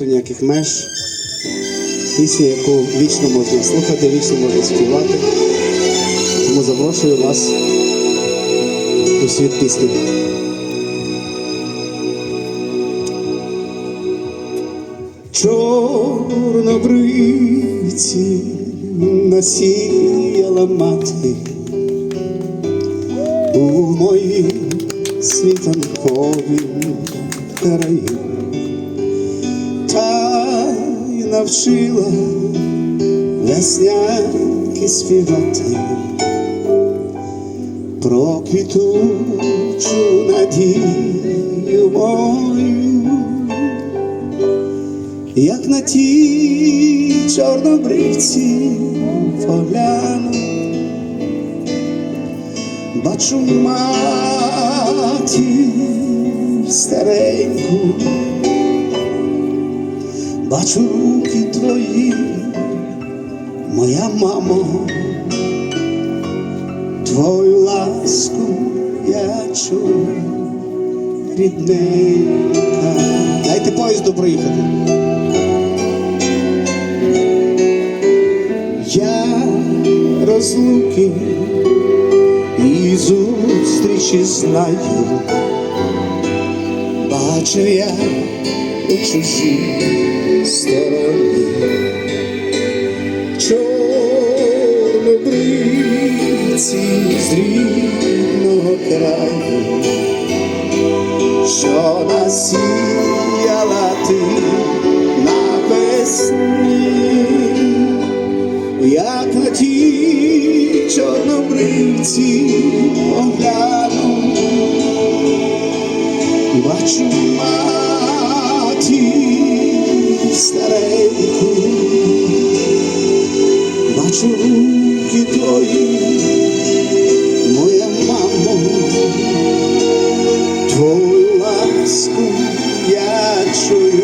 ніяких меж. Пісня, яку вічно можна слухати, вічно можна співати. Тому запрошую вас у світ пісні. Чорнобриці насіяла мати у моїй світанковій країні навчила веснянки співати про квітучу надію мою, як на ті чорнобривці погляну, бачу матір стареньку. Бачу руки твої, моя мамо, твою ласку я чую, рідненька. Дайте поїзду проїхати. Я розлуки і зустрічі знаю, бачив я у стороні чорнобривці з рідного краю, що насіяла ти навесні, як на ті чорнобривці огляну, бачу стареньку, бачу руки твої, моя мамо, твою ласку я чую,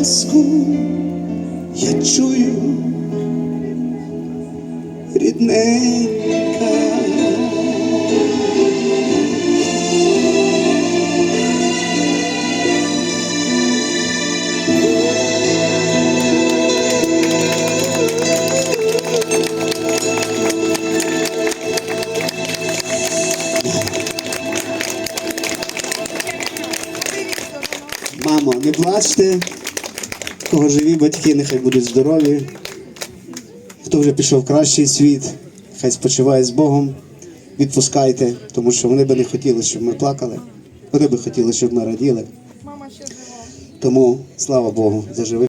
Твою ласку я чую, рідненька. Мамо, не плачте, кого живі батьки, нехай будуть здорові. Хто вже пішов в кращий світ, хай спочиває з Богом. Відпускайте, тому що вони би не хотіли, щоб ми плакали. Вони би хотіли, щоб ми раділи. Тому слава Богу за живих.